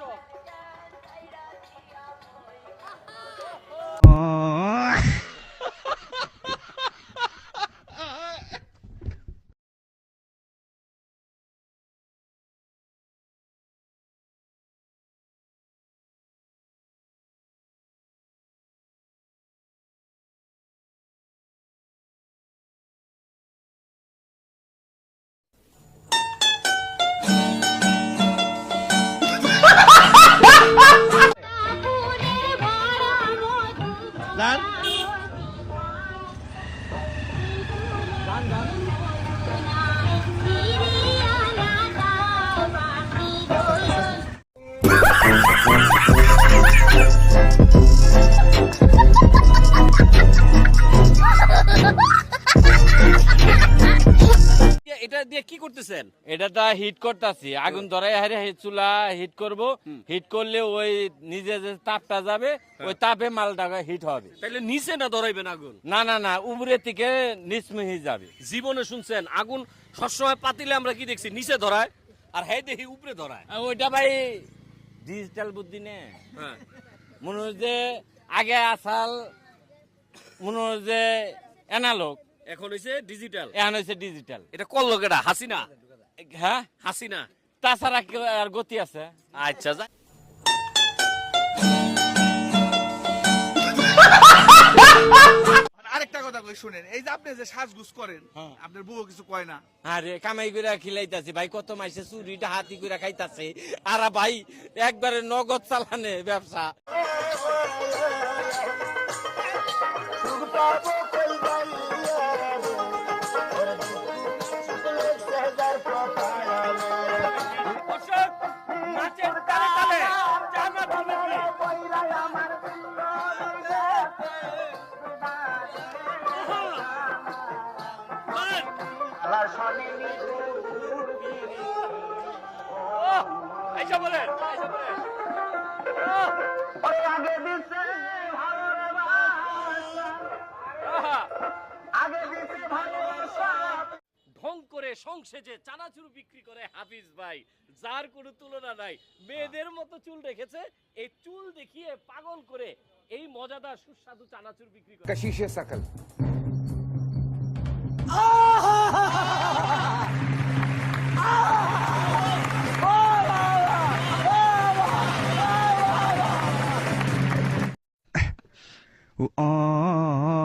手。lên Ha ha! করতেছেন? এটা তো হিট করতেছি। আগুন ধরাই হারে চুলা হিট করব। হিট করলে ওই নিজে যে তাপটা যাবে ওই তাপে মালটা হিট হবে। তাইলে নিচে না ধরাইবেন আগুন? না না না উপরে থেকে নিচমুহি যাবে। জীবনে শুনছেন আগুন সবসময় পাতিলে আমরা কি দেখছি? নিচে ধরায় আর হ্যাঁ দেখি উপরে ধরায়। ওইটা ভাই ডিজিটাল বুদ্ধি নে। হ্যাঁ। মনে হয় যে আগে আসাল মনে হয় যে অ্যানালগ এখন হইছে ডিজিটাল এখন হয়েছে ডিজিটাল এটা কেটা হাসিনা? হ্যাঁ? হাসিনা। তাছাড়া কি আর গতি আছে? আচ্ছা যা। আরেকটা কথা কই শুনেন এই যে আপনি যে সাজগুজ করেন হ্যাঁ। আপনার বউ কিছু কয় না? আরে কামাই করে খিলাইতাছি ভাই কত মাইসে চুরিটা হাতি করে খাইতাছে। আর ভাই একবারে নগদ চালানে ব্যবসা। ঢং করে সংসেজে চানাচুর বিক্রি করে হাফিজ ভাই যার কোনো তুলনা নাই। মেয়েদের মতো চুল রেখেছে এই চুল দেখিয়ে পাগল করে এই মজাদার সুস্বাদু চানাচুর বিক্রি করে। শিশে সাকাল। আহা Oh.